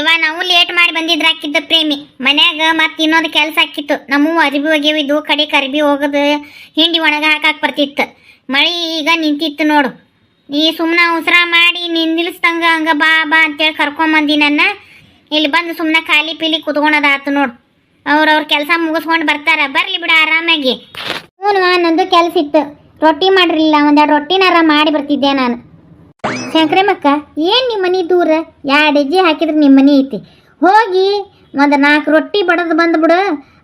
ಇವ ನಾವು ಲೇಟ್ ಮಾಡಿ ಬಂದಿದ್ರ ಹಾಕಿದ್ದ ಪ್ರೇಮಿ. ಮನ್ಯಾಗ ಮತ್ತೆ ಇನ್ನೊಂದು ಕೆಲಸ ಆಕಿತ್ತು. ನಮ್ಮ ಅರಿಬಿ ಒಗೆವಿದ್ದು ಕಡೆ ಕರಿಬಿ ಹೋಗೋದು ಹಿಂಡಿ ಒಣಗ ಹಾಕಾಕ್ ಬರ್ತಿತ್ತು. ಮಳಿ ಈಗ ನಿಂತಿತ್ತು ನೋಡು. ಈ ಸುಮ್ಮನೆ ಉಸಿರ ಮಾಡಿ ನಿಂದಿಲ್ಸ್ದಂಗ ಹಂಗ ಬಾ ಬಾ ಅಂತೇಳಿ ಕರ್ಕೊಂಬಂದಿ ನನ್ನ. ಇಲ್ಲಿ ಬಂದು ಸುಮ್ಮನೆ ಖಾಲಿ ಪೀಲಿ ಕುತ್ಕೊಳೋದಾತು ನೋಡು. ಅವ್ರವ್ರ ಕೆಲಸ ಮುಗಿಸ್ಕೊಂಡು ಬರ್ತಾರ. ಬರ್ಲಿ ಬಿಡ ಆರಾಮಾಗಿ. ಹ್ಞೂ ನಂದು ಕೆಲಸ ಇತ್ತು ರೊಟ್ಟಿ ಮಾಡಿರಲಿಲ್ಲ ಒಂದೆರಡು ರೊಟ್ಟಿನಾರ ಮಾಡಿ ಬರ್ತಿದ್ದೆ ನಾನು. ಶಂಕ್ರಮಕ್ಕ ಏನು ನಿಮ್ಮ ಮನೆ ದೂರ? ಎರಡು ಹೆಜ್ಜೆ ಹಾಕಿದ್ರೆ ನಿಮ್ಮ ಮನೆ ಐತಿ. ಹೋಗಿ ಒಂದು ನಾಲ್ಕು ರೊಟ್ಟಿ ಬಡದು ಬಂದ್ಬಿಡು.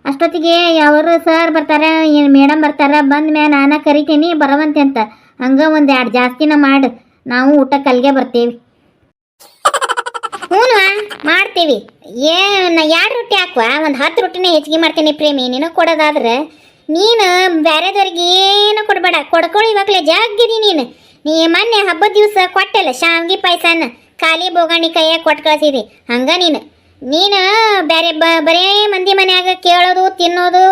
ಅಷ್ಟೊತ್ತಿಗೆ ಯಾವರು ಸರ್ ಬರ್ತಾರೆ, ಏನು ಮೇಡಮ್ ಬರ್ತಾರೆ, ಬಂದ ಮೇಲೆ ನಾನು ಕರಿತೀನಿ, ಬರವಂತೆ ಅಂತ. ಹಂಗೆ ಒಂದು ಎರಡು ಜಾಸ್ತಿನ ಮಾಡು. ನಾವು ಊಟ ಕಲ್ಗೆ ಬರ್ತೀವಿ. ಹ್ಞೂ ಮಾಡ್ತೀವಿ. ಏನು ಎರಡು ರೊಟ್ಟಿ ಹಾಕುವ? ಒಂದು ಹತ್ತು ರೊಟ್ಟಿನೇ ಹೆಚ್ಚಿಗೆ ಮಾಡ್ತೀನಿ ಪ್ರೇಮಿ ನೀನು ಕೊಡೋದಾದ್ರೆ. ನೀನು ಬೇರೆದವ್ರಿಗೆ ಏನು ಕೊಡಬೇಡ. ಕೊಡ್ಕೊಳ್ಳಿ ಇವಾಗಲೇ ಜಾಗಿದಿ ನೀನು. ನೀ ಮೊನ್ನೆ ಹಬ್ಬದ ದಿವಸ ಕೊಟ್ಟಲ್ಲ ಶಾವ್ಗಿ ಪಾಯಸನ ಖಾಲಿ ಬೋಗಾಣಿ ಕೈಯಾಗ ಕೊಟ್ಟು ಕಳಿಸಿದಿ. ಹಂಗ ನೀನು. ನೀನು ಬೇರೆ ಬ ಬರೇ ಮಂದಿ ಮನ್ಯಾಗ ಕೇಳೋದು ತಿನ್ನೋದು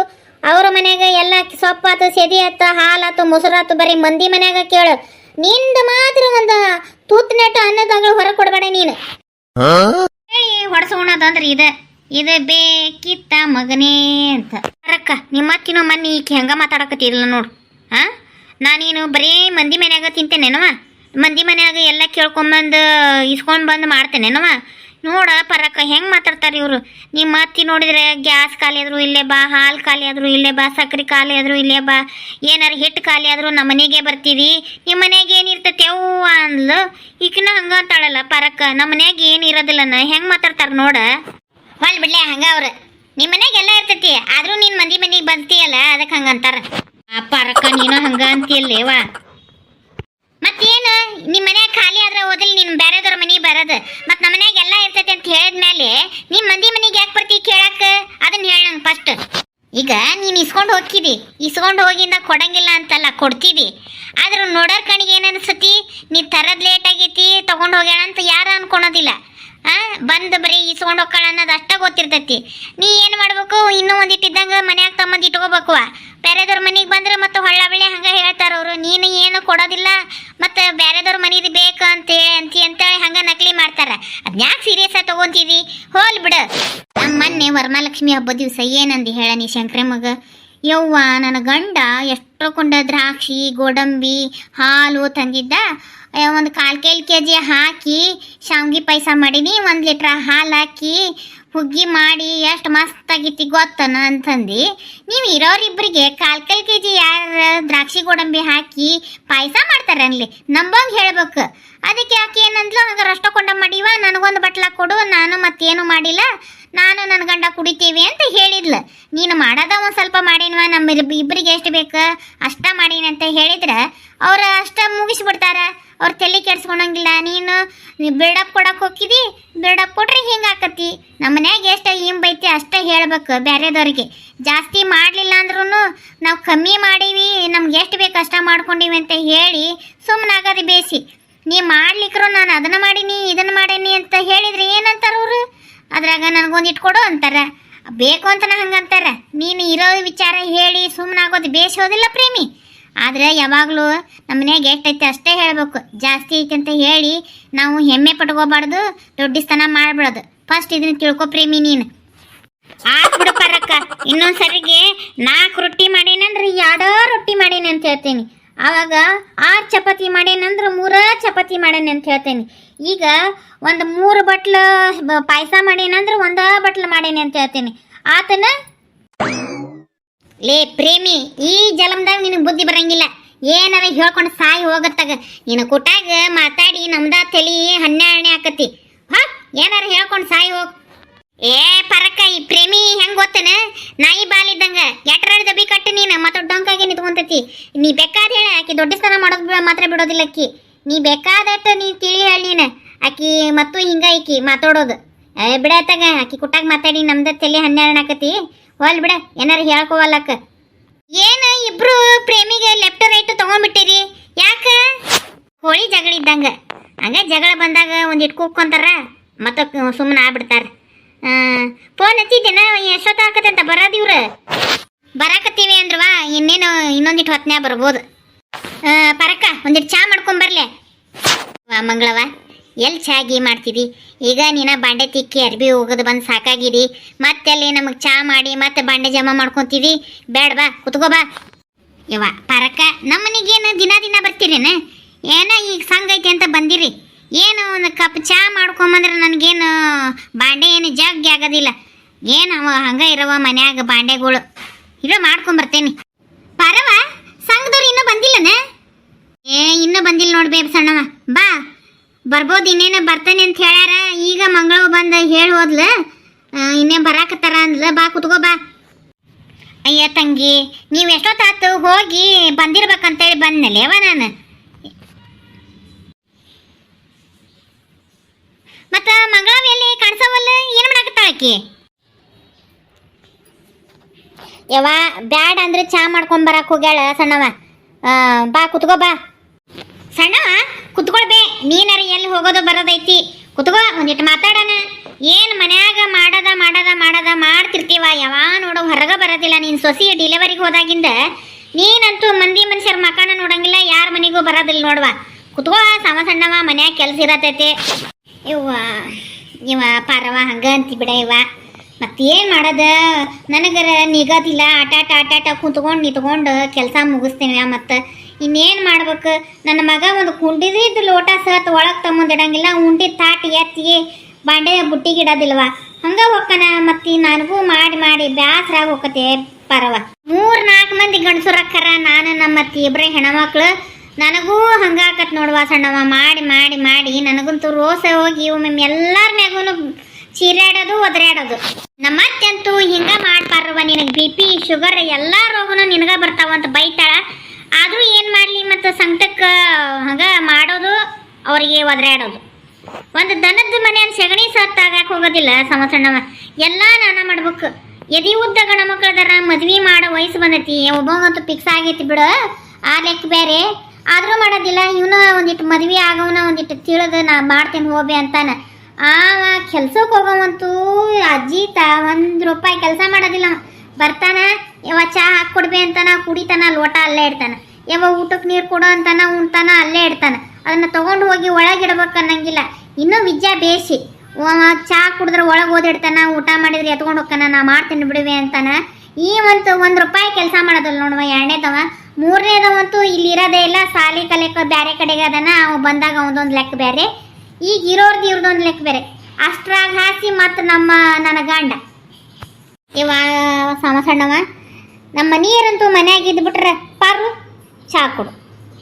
ಅವ್ರ ಮನ್ಯಾಗ ಎಲ್ಲ ಸೊಪ್ಪಾತು ಸೆದಿ ಆತು ಹಾಲಾತು ಮೊಸರಾತು ಬರೀ ಮಂದಿ ಮನ್ಯಾಗ ಕೇಳು. ನಿಂದು ಮಾತ್ರ ಒಂದು ತೂತ್ ನೆಟ್ಟು ಅನ್ನೋದಾಗ್ಲೂ ಹೊರಗೆ ಕೊಡಬೇಡ ನೀನು. ಹೇಳಿ ಹೊಡ್ಸೋಣದಂದ್ರೆ ಇದೆ. ಇದು ಬೇಕಿತ್ತ ಮಗನೇ ಅಂತ. ಅರಕ್ಕ ನಿಮ್ಮ ಅತ್ತಿನೋ ಮನ್ನಿ ಈಕೆ ಹೆಂಗ ಮಾತಾಡಕತ್ತಿರಲ್ಲ ನೋಡು ಹಾ ನಾನೇನು ಬರೀ ಮಂದಿ ಮನ್ಯಾಗ ತಿಂತೇನೇನವ ಮಂದಿ ಮನ್ಯಾಗ ಎಲ್ಲ ಕೇಳ್ಕೊಂಬಂದು ಇಸ್ಕೊಂಡು ಬಂದು ಮಾಡ್ತೇನೇನವ ನೋಡ ಪರಕ್ಕ, ಹೆಂಗೆ ಮಾತಾಡ್ತಾರೆ ಇವರು? ನಿಮ್ಮ ಅತ್ತಿ ನೋಡಿದ್ರೆ ಗ್ಯಾಸ್ ಖಾಲಿ ಆದರೂ ಇಲ್ಲೇ ಬಾ, ಹಾಲು ಖಾಲಿ ಆದರೂ ಇಲ್ಲೇ ಬಾ ಸಕ್ಕರೆ ಖಾಲಿ ಆದರೂ ಇಲ್ಲೇ ಬಾ, ಏನಾರು ಹಿಟ್ಟು ಖಾಲಿ ಆದರೂ ನಮ್ಮ ಮನೆಗೆ ಬರ್ತೀವಿ ನಿಮ್ಮ ಮನೆಗೆ ಏನಿರ್ತೈತಿ ಅವ್ವ ಅಂದ್ಲು. ಈಕಿನ ಹಂಗೆ ಅಂತಾಳಲ್ಲ ಪರಕ್ಕ, ನಮ್ಮ ಮನೆಯಾಗ ಏನು ಇರೋದಿಲ್ಲನ, ಹೆಂಗೆ ಮಾತಾಡ್ತಾರೆ ನೋಡ? ಹೊಲ್ ಬಿಡ್ಲೆ ಹಂಗೆ ಅವ್ರು. ನಿಮ್ಮ ಮನೆಗೆಲ್ಲ ಇರ್ತೈತಿ, ಆದರೂ ನೀನು ಮಂದಿ ಮನೆಗೆ ಬಂತೀಯಲ್ಲ ಅದಕ್ಕೆ ಹಂಗೆ ಅಂತಾರ. ಆ ಪರಕ್ಕ ನೀನು ಹಂಗ ಅಂತೀಯಲ್ಲೇವಾ ಮತ್ತೇನು ನಿಮ್ಮ ಮನ್ಯಾಗ ಖಾಲಿ ಆದ್ರೆ ಓದಲಿ ನಿಮ್ಮ ಬೇರೆದವ್ರ ಮನೆಗೆ ಬರೋದು. ಮತ್ತೆ ನಮ್ಮ ಮನ್ಯಾಗ ಎಲ್ಲ ಇರ್ತೈತಿ ಅಂತ ಹೇಳಿದ್ಮೇಲೆ ನಿಮ್ಮ ಮಂದಿ ಮನೆಗೆ ಯಾಕೆ ಬರ್ತಿ ಕೇಳಕ್ಕೆ ಅದನ್ನ ಹೇಳ ನಂಗೆ ಫಸ್ಟ್ ಈಗ ನೀನು ಇಸ್ಕೊಂಡು ಹೋಗ್ತಿದಿ. ಇಸ್ಕೊಂಡು ಹೋಗಿಂದ ಕೊಡಂಗಿಲ್ಲ ಅಂತಲ್ಲ, ಕೊಡ್ತಿದಿ. ಆದ್ರೆ ನೋಡೋರ್ ಕಣಿಗೆ ಏನು ಅನ್ಸತಿ? ನೀ ತರದ್ ಲೇಟ್ ಆಗೈತಿ, ತಗೊಂಡು ಹೋಗ್ಯಾಳ ಅಂತ ಯಾರು ಅನ್ಕೊಳೋದಿಲ್ಲ. ಬಂದು ಬರೀ ಇಸ್ಕೊಂಡು ಹೋಗ್ಕಳ ಅನ್ನೋದು ಅಷ್ಟೇ ಗೊತ್ತಿರ್ತೈತಿ. ನೀ ಏನು ಮಾಡಬೇಕು? ಇನ್ನೂ ಒಂದಿಟ್ಟಿದ್ದಂಗೆ ಮನ್ಯಾಗ ತಮ್ಮಂದು ಇಟ್ಕೋಬೇಕು ಬೇರೆದವ್ರ ಮನೆಗೆ ಬಂದ್ರೆ ಮತ್ತೆ ಹೊಳ್ಳ ಬೆಳೆ ಹಂಗ ಹೇಳ್ತಾರ ಅವರು. ನೀನು ಏನು ಕೊಡೋದಿಲ್ಲ, ಮತ್ತೆ ಬೇರೆದವ್ರ ಮನೆದು ಬೇಕು ಅಂತೇಳಿ ಅಂತಿ ಅಂತೇಳಿ ಹಂಗ ನಕಲಿ ಮಾಡ್ತಾರೆ. ಅದ್ ಯಾಕೆ ಸೀರಿಯಸ್ ಆಗಿ ತಗೊಂತಿದಿ? ಹೋಲ್ ಬಿಡು. ನಮ್ಮ ಮೊನ್ನೆ ವರಮಹಾಲಕ್ಷ್ಮಿ ಹಬ್ಬದ ದಿವಸ ಏನಂದಿ ಹೇಳ ನೀ ಮಗ? ಯವ್ವ, ನನ್ನ ಗಂಡ ಎಷ್ಟು ಕೊಂಡ ದ್ರಾಕ್ಷಿ, ಗೋಡಂಬಿ, ಹಾಲು ತಂದಿದ್ದ. ಒಂದು ಕಾಲು ಕೇಳು ಕೆ ಜಿ ಹಾಕಿ, ಶಾವ್ಗಿ ಪಾಯಸ ಮಾಡೀನಿ, ಒಂದು ಲೀಟ್ರ್ ಹಾಲು ಹಾಕಿ, ಹುಗ್ಗಿ ಮಾಡಿ, ಎಷ್ಟು ಮಸ್ತ್ ಆಗೈತಿ ಗೊತ್ತನ ಅಂತಂದು. ನೀವು ಇರೋರಿಬ್ಬರಿಗೆ ಕಾಲು ಕಾಲ್ ಕೆ ಜಿ ಯಾರ ದ್ರಾಕ್ಷಿ ಗೋಡಂಬಿ ಹಾಕಿ ಪಾಯಸ ಮಾಡ್ತಾರೆ ಅನ್ಲಿ ನಂಬಂಗೆ ಹೇಳ್ಬೇಕು. ಅದಕ್ಕೆ ಯಾಕೆ ಏನಂದ್ಲು? ಹಂಗೆ ಅಷ್ಟೋ ಕೊಂಡ ಮಾಡಿವ, ನನಗೊಂದು ಬಟ್ಲ ಕೊಡು, ನಾನು ಮತ್ತೇನು ಮಾಡಿಲ್ಲ. ನಾನು ನನ್ನ ಗಂಡ ಕುಡಿತೀವಿ ಅಂತ ಹೇಳಿದ್ಲು. ನೀನು ಮಾಡೋದ ಒಂದು ಸ್ವಲ್ಪ ಮಾಡೀನ್ವ ನಮ್ಮ ಇಬ್ಬರಿಗೆ ಎಷ್ಟು ಬೇಕು? ಅಷ್ಟ ಮಾಡೀನಿ ಅಂತ ಹೇಳಿದ್ರೆ, ಅವ್ರು ಅಷ್ಟ ಮುಗಿಸ್ಬಿಡ್ತಾರ. ಅವ್ರ ತಲೆ ಕೆಡ್ಸ್ಕೊಳಂಗಿಲ್ಲ, ನೀನು ಬಿಲ್ಡಪ್ ಕೊಡಕ್ಕೆ ಹೋಗಿದಿ ಬಿಲ್ಡಪ್ ಕೊಟ್ರೆ ಹಿಂಗೆ ಆಕತಿ. ನಮ್ಮ ಮನ್ಯಾಗ ಎಷ್ಟು ಹಿಂಬೈತಿ ಅಷ್ಟೇ ಹೇಳ್ಬೇಕು ಬೇರೆದವ್ರಿಗೆ ಜಾಸ್ತಿ ಮಾಡಲಿಲ್ಲ ಅಂದ್ರೂ ನಾವು ಕಮ್ಮಿ ಮಾಡೀವಿ, ನಮ್ಗೆ ಎಷ್ಟು ಬೇಕು ಅಷ್ಟ ಮಾಡ್ಕೊಂಡಿವಿ ಅಂತ ಹೇಳಿ ಸುಮ್ಮನಾಗದು ಬೇಸಿ. ನೀ ಮಾಡ್ಲಿಕ್ರು ನಾನು ಅದನ್ನು ಮಾಡೀನಿ, ಇದನ್ನು ಮಾಡೀನಿ ಅಂತ ಹೇಳಿದ್ರೆ ಏನಂತಾರ ಅವರು? ಅದ್ರಾಗ ನನಗೊಂದು ಇಟ್ಕೊಡು ಅಂತಾರೆ. ಬೇಕು ಅಂತ ಹಂಗಂತಾರೆ ನೀನು ಇರೋ ವಿಚಾರ ಹೇಳಿ ಸುಮ್ಮನಾಗೋದು ಬೇಸೋದಿಲ್ಲ ಪ್ರೇಮಿ. ಆದ್ರೆ ಯಾವಾಗಲೂ ನಮ್ಮ ಮನ್ಯಾಗ ಎಷ್ಟೈತೆ ಅಷ್ಟೇ ಹೇಳಬೇಕು. ಜಾಸ್ತಿ ಐತೆ ಅಂತ ಹೇಳಿ ನಾವು ಹೆಮ್ಮೆ ಪಟ್ಕೋಬಾರ್ದು ದೊಡ್ಡ ಸ್ಥಾನ ಮಾಡಬಾರ್ದು ಫಸ್ಟ್ ಇದನ್ನ ತಿಳ್ಕೊ ಪ್ರೇಮಿ ನೀನು. ಆತ್ ಬಿಡು ಪರಕ್ಕ. ಇನ್ನೊಂದು ಸರಿಗೆ ನಾಲ್ಕು ರೊಟ್ಟಿ ಮಾಡೇನಂದ್ರೆ ಎರಡೋ ರೊಟ್ಟಿ ಮಾಡೀನಿ ಅಂತ ಹೇಳ್ತೀನಿ. ಆವಾಗ ಆರು ಚಪಾತಿ ಮಾಡೇನಂದ್ರೆ ಮೂರ ಚಪಾತಿ ಮಾಡೇನಿ ಅಂತ ಹೇಳ್ತೇನೆ. ಈಗ ಒಂದು ಮೂರು ಬಟ್ಲು ಪಾಯಸ ಮಾಡೇನಂದ್ರೆ ಒಂದ ಬಟ್ಲು ಮಾಡೇನಿ ಅಂತ ಹೇಳ್ತೀನಿ. ಆತನ ಲೇ ಪ್ರೇಮಿ, ಈ ಜಲಮ್ದಾಗ ನಿನಗೆ ಬುದ್ಧಿ ಬರಂಗಿಲ್ಲ. ಏನಾರ ಹೇಳ್ಕೊಂಡು ಸಾಯಿ ಹೋಗತ್ತಾಗ. ನಿನ್ನ ಕುಟಾಗ ಮಾತಾಡಿ, ನಮ್ದ ತಲಿ ಹನ್ನೆರಡನೇ ಆಕತಿ. ಹಾ? ಏನಾರ ಹೇಳ್ಕೊಂಡು ಸಾಯಿ ಹೋಗ್. ಏ ಪರಕ, ಈ ಪ್ರೇಮಿ ಹೆಂಗ್ ಗೊತ್ತನ? ನಾಯಿ ಬಾಲಿದ್ದಂಗ ಎಟ್ರ ದಬಿ ಕಟ್ಟು ನೀನು, ಮತ್ತೆ ಡೊಂಕಾಗಿ ನಿಂತ್ಕೊಂತತಿ. ನೀ ಬೇಕಾದ ಹೇಳ, ಆಕಿ ದೊಡ್ಡ ಸ್ಥಾನ ಮಾಡೋದು ಮಾತ್ರ ಬಿಡೋದಿಲ್ಲ ಅಕ್ಕಿ ನೀ ಬೇಕಾದಟ್ಟು ನೀ ತಿಳಿ ಹೇಳಿ ನೀನು. ಆಕಿ ಮತ್ತು ಹಿಂಗ ಈಕಿ ಮಾತಾಡೋದು. ಬಿಡತ್ತಾಗ ಆಕಿ ಕುಟ್ಟಾಗ ಮಾತಾಡಿ, ನಮ್ದ ತಲೆ ಹನ್ನೆರಡು ಆಕತಿ. ಹೋಲ್ ಬಿಡ ಏನಾರ ಹೇಳ್ಕೋವಲ್ಲಕ್ಕ ಏನ ಇಬ್ರು ಪ್ರೇಮಿಗೆ ಲೆಫ್ಟ್ ರೈಟ್ ತಗೊಂಡ್ಬಿಟ್ಟಿರಿ ಯಾಕ ಹೋಳಿ ಜಗಳ ಇದ್ದಂಗ ಹಂಗ ಜಗಳ ಬಂದಾಗ ಒಂದ್ ಇಟ್ ಕೂಕೊಂತಾರ ಮತ್ತ ಸುಮ್ಮನೆ ಆಗ್ಬಿಡ್ತಾರ ಫೋನ್ ಹಚ್ಚಿದ್ದೇನ ಎಷ್ಟೊತ್ತ ಆಕತ್ತಂತ ಬರೋದು ಇವ್ರು ಬರಾಕತ್ತೀವಿ ಅಂದ್ರವಾ ಇನ್ನೇನು ಇನ್ನೊಂದಿಟ್ಟು ಹೊತ್ನ್ಯಾಗ ಬರ್ಬೋದು ಆ, ಪರಕ್ಕ ಒಂದಿಟ್ಟು ಚಾ ಮಾಡ್ಕೊಂಬರ್ಲೆ ವಾ ಮಂಗಳವ ಎಲ್ಲಿ ಚಾಗಿ ಮಾಡ್ತಿದ್ದಿ ಈಗ ನೀನು ಬಾಂಡೆ ತಿಕ್ಕಿ ಅರ್ಬಿ ಹೋಗೋದು ಬಂದು ಸಾಕಾಗಿದಿ. ಮತ್ತೆಲ್ಲಿ ನಮಗೆ ಚಾ ಮಾಡಿ ಮತ್ತೆ ಬಾಂಡೆ ಜಮಾ ಮಾಡ್ಕೊತೀವಿ ಬೇಡ ಬಾ, ಕುತ್ಕೋ ಬಾ. ಯವ್ವ, ಪರಕ, ನಮ್ಮನಿಗೇನು ದಿನ ದಿನ ಬರ್ತೀರೇನ? ಏನ ಈಗ ಸಂಘ ಐತಿ ಅಂತ ಬಂದಿರಿ? ಏನು ಒಂದು ಕಪ್ ಚಾ ಮಾಡ್ಕೊಂಬಂದ್ರೆ ನನಗೇನು ಬಾಂಡೆ ಏನು ಜಗ್ಗಿ ಆಗೋದಿಲ್ಲ. ಏನು ಅವ ಹಂಗ ಇರವ ಮನ್ಯಾಗ ಬಾಂಡೆಗಳು? ಇರೋ ಮಾಡ್ಕೊಂಬರ್ತೇನೆ ಪರವ, ಸಂಘದವ್ರು ಇನ್ನೂ ಬಂದಿಲ್ಲನ? ಏ, ಇನ್ನೂ ಬಂದಿಲ್ಲ ನೋಡ್ಬೇ ಸಣ್ಣವ. ಬಾ. ಬರ್ಬೋದು, ಇನ್ನೇನ ಬರ್ತಾನೆ ಅಂತ ಹೇಳ್ಯಾರ. ಈಗ ಮಂಗಳ ಬಂದ ಹೇಳಿ ಹೋದ್ಲ. ಇನ್ನೇ ಬರಾಕತ್ತಾರ ಅಂದ್ಲ. ಬಾ, ಕುತ್ಕೋ, ಬಾ. ಅಯ್ಯ ತಂಗಿ, ನೀವು ಎಷ್ಟೊತ್ತಾತು ಹೋಗಿ ಬಂದಿರ್ಬೇಕಂತೇಳಿ ಬಂದ್ನಲ್ಲೇವ ನಾನು. ಮತ್ತ ಮಂಗಳವ ಎಲ್ಲಿ ಕಾಣಿಸವಲ್ಲ? ಏನು ಮಾಡಾಕತ್ತಾಳಕಿ ಯವ್ವ, ಬ್ಯಾಡ ಅಂದ್ರೆ ಚಾ ಮಾಡ್ಕೊಂಡ್ ಬರಕ್ ಹೋಗ್ಯಾಳ ಸಣ್ಣವ. ಬಾ, ಕುತ್ಕೋ, ಬಾ. ಸಣ್ಣವ, ಕುತ್ಕೊಳ್ಬೇ. ನೀನಾರ ಎಲ್ಲಿ ಹೋಗೋದು ಬರೋದೈತಿ? ಕುತ್ಕೋ ಒಂದಿಟ್ಟು ಮಾತಾಡೋಣ. ಏನು ಮನ್ಯಾಗ ಮಾಡದ ಮಾಡದ ಮಾಡದ ಮಾಡ್ತಿರ್ತೀವ? ಯಾವ ನೋಡು, ಹೊರಗ ಬರೋದಿಲ್ಲ. ನೀನು ಸೊಸಿ ಡಿಲಿವರಿಗೆ ಹೋದಾಗಿಂದ ನೀನಂತೂ ಮಂದಿ ಮನುಷ್ಯರ ಮಕಾನ ನೋಡಂಗಿಲ್ಲ, ಯಾರ ಮನೆಗೂ ಬರೋದಿಲ್ಲ ನೋಡ್ವ. ಕುತ್ಕೋ ಸಮ ಸಣ್ಣವ, ಮನ್ಯಾಗ ಕೆಲಸ ಇರತೈತಿ. ಇವ್ವ ಇವ ಪಾರವ ಹಂಗ ಅಂತಿ ಬಿಡ ಇವ ಮತ್ತೇನು ಮಾಡೋದ? ನನಗರ ನಿಗದಿಲ್ಲ. ಆಟಾಟ ಆಟಾಟ ಕುತ್ಕೊಂಡು ನಿಂತ್ಕೊಂಡು ಕೆಲಸ ಮುಗಿಸ್ತೀನಿ ಮತ್ತು. ಇನ್ನೇನು ಮಾಡ್ಬೇಕು? ನನ್ನ ಮಗ ಒಂದು ಕುಂಡಿದಿದ್ದು ಲೋಟ ಸತ್ ಒಳಗೆ ತಮ್ಮಂದಿಡಂಗಿಲ್ಲ ಉಂಡಿ ತಾಟಿ ಎತ್ತಿಗೆ ಬಾಂಡೆ ಬುಟ್ಟಿಗೆ ಇಡೋದಿಲ್ವ? ಹಂಗ ಹೋಗ್ಕನ ಮತ್ತೆ ನನಗೂ ಮಾಡಿ ಮಾಡಿ ಬ್ಯಾಸರಾಗಿ ಹೋಗತ್ತೆ ಪರವ. ಮೂರು ನಾಲ್ಕು ಮಂದಿ ಗಂಡಸುರಕ್ಕರ ನಾನು ನಮ್ಮ ಮತ್ತೆ ಇಬ್ಬರೇ ಹೆಣ್ಮಕ್ಳು. ನನಗೂ ಹಂಗಾಕತ್ ನೋಡುವ ಸಣ್ಣವ ಮಾಡಿ ಮಾಡಿ ಮಾಡಿ ನನಗಂತೂ ರೋಸ ಹೋಗಿ ಒಮ್ಮೆ ಎಲ್ಲರ ಮ್ಯಾಗೂ ಚೀರಾಡೋದು ಒದರಾಡೋದು ನಮ್ಮ ಹಿಂಗೆ ಹಿಂಗ ಮಾಡ್ಬಾರ್ವ ನಿನಗೆ ಬಿ ಪಿ, ಶುಗರ್ ಎಲ್ಲ ರೋಗನೂ ನಿನಗೆ ಬರ್ತಾವ ಅಂತ ಬೈತಾಳ ಆದ್ರೂ ಏನ್ ಮಾಡ್ಲಿ ಮತ್ತು ಸಂಕಟಕ್ಕೆ ಹಂಗ ಮಾಡೋದು ಅವರಿಗೆ ಒದರಾಡೋದು. ಒಂದು ದನದ ಮನೆಯನ್ನು ಸೆಗಣಿ ಸತ್ತು ಹೋಗೋದಿಲ್ಲ ಸಮ ಸಣ್ಣವ ಎಲ್ಲ ನಾನ ಮಾಡ್ಬೇಕು. ಎದಿ ಉದ್ದ ಗಣ ಮಕ್ಕಳದಾರ ಮದ್ವಿ ಮಾಡೋ ವಯಸ್ಸು ಬಂದೈತಿ. ಒಬ್ಬವಂತೂ ಫಿಕ್ಸ್ ಆಗೈತಿ ಬಿಡು. ಆ ಲೆಕ್ಕ ಬೇರೆ ಆದ್ರೂ ಮಾಡೋದಿಲ್ಲ. ಇವನು ಒಂದಿಟ್ಟು ಮದ್ವಿ ಆಗವನ ಒಂದಿಟ್ಟು ತಿಳಿದು ನಾ ಮಾಡ್ತೇನೆ ಹೋಗಿ ಅಂತಾನ. ಆ ಕೆಲ್ಸಕ್ಕೆ ಹೋಗವಂತೂ ಅಜ್ಜಿ ತ ಒಂದು ರೂಪಾಯಿ ಕೆಲಸ ಮಾಡೋದಿಲ್ಲ ಬರ್ತಾನೆ ಯಾವ ಹಾಕಿ ಕೊಡ್ಬೇ ಅಂತಾನ, ಕುಡಿತಾನ, ಲೋಟ ಅಲ್ಲೇ ಇಡ್ತಾನ. ಯಾವ ಊಟಕ್ಕೆ ನೀರು ಕೊಡು ಅಂತಾನ, ಉಣ್ತಾನ, ಅಲ್ಲೇ ಇಡ್ತಾನ. ಅದನ್ನ ತೊಗೊಂಡು ಹೋಗಿ ಒಳಗಿಡ್ಬೇಕು ಅನ್ನಂಗಿಲ್ಲ. ಇನ್ನೂ ವಿದ್ಯಾ ಬೇಸಿ ಅವ ಚಾ ಕುಡಿದ್ರೆ ಒಳಗೆ ಓದಿಡ್ತಾನ ಊಟ ಮಾಡಿದ್ರೆ ಎತ್ಕೊಂಡು ಹೋಗ್ತಾನ, ನಾ ಮಾಡ್ತೀನಿ ಬಿಡುವೆ ಅಂತಾನ. ಈ ಒಂದು ಒಂದು ರೂಪಾಯಿ ಕೆಲಸ ಮಾಡೋದಿಲ್ಲ ನೋಡುವ, ಎರಡನೇದವ. ಮೂರನೇದವಂತೂ ಇಲ್ಲಿ ಇರೋದೇ ಇಲ್ಲ, ಸಾಲಿ ಕಲೆಕ ಬೇರೆ ಕಡೆಗೆ ಅದನ, ಅವ ಬಂದಾಗ ಅವನದೊಂದು ಲೆಕ್ಕ ಬೇರೆ ಈಗ ಇರೋರ್ದು ಇವ್ರದೊಂದು ಲೆಕ್ಕ ಬೇರೆ ಅಷ್ಟ್ರಾಗ ಹಾಸಿ ಮತ್ತು ನಮ್ಮ, ನನ್ನ ಗಂಡ. ಇವ ಸಮ ಸಣ್ಣವ. ನಮ್ಮ ನೀರಂತೂ ಮನ್ಯಾಗ ಇದ್ಬಿಟ್ರೆ ಪಾರು ಚಾ ಕೊಡು.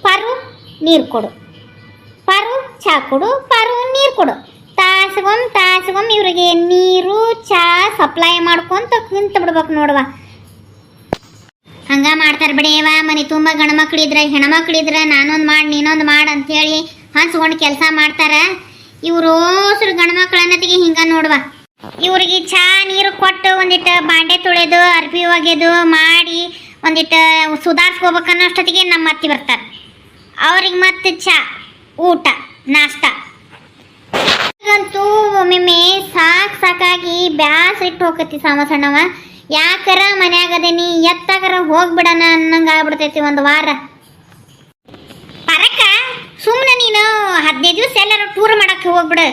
ಪಾರು ನೀರು ಕೊಡು. ಪಾರು ಚಹಾ ಕೊಡು, ಪಾರು ನೀರು ಕೊಡು. ತಾಸಗೊಮ್ಮೆ ತಾಸಗೊಮ್ಮೆ ಇವರಿಗೆ ನೀರು, ಚಾ ಸಪ್ಲೈ ಮಾಡ್ಕೊಂತ ಕುಂತ ಬಿಡ್ಬೇಕು ನೋಡುವ. ಹಂಗ ಮಾಡ್ತಾರೆ ಬಿಡೇವ, ಮನೆ ತುಂಬ ಗಂಡ್ಮಕ್ಳಿದ್ರ ಹೆಣ್ಮಕ್ಳಿದ್ರ ನಾನೊಂದು ಮಾಡಿ, ನೀನೊಂದು ಮಾಡು ಅಂತೇಳಿ ಹಂಚ್ಕೊಂಡು ಕೆಲಸ ಮಾಡ್ತಾರ. ಇವರು ಓಸ್ರು ಗಂಡ್ಮಕ್ಳ ಹಿಂಗೆ ನೋಡುವ. ಇವ್ರಿಗೆ ಚಹಾ ನೀರು ಕೊಟ್ಟು ಒಂದಿಟ್ಟು ಬಾಂಡೆ ತೊಳೆದು, ಅರ್ಬಿ ಒಗೆದು ಮಾಡಿ ಒಂದಿಟ್ಟು ಸುಧಾರಿಸ್ಕೋಬೇಕನ್ನೋ ಅಷ್ಟೊತ್ತಿಗೆ ನಮ್ಮ ಅತ್ತಿ ಬರ್ತಾರೆ. ಅವ್ರಿಗೆ ಮತ್ತೆ ಚಾ. ಊಟ, ನಾಷ್ಟ. ಅಂತೂ ಒಮ್ಮೊಮ್ಮೆ ಸಾಕ್ ಸಾಕಾಗಿ ಬ್ಯಾಸ್ ಇಟ್ಟು ಹೋಗತಿ ಸಣ್ಣವ. ಯಾಕರ ಮನ್ಯಾಗದೇನಿ ಎತ್ತಾಗರ ಹೋಗ್ಬಿಡಣ ಅನ್ನಂಗ ಆಗ್ಬಿಡ್ತೈತಿ ಒಂದು ವಾರ. ಪರಕ ಸುಮ್ಮನೆ ನೀನು ಹದಿನೈದು ದಿವಸ ಎಲ್ಲರೂ ಟೂರ್ ಮಾಡಕ್ಕೆ ಹೋಗ್ಬಿಡು.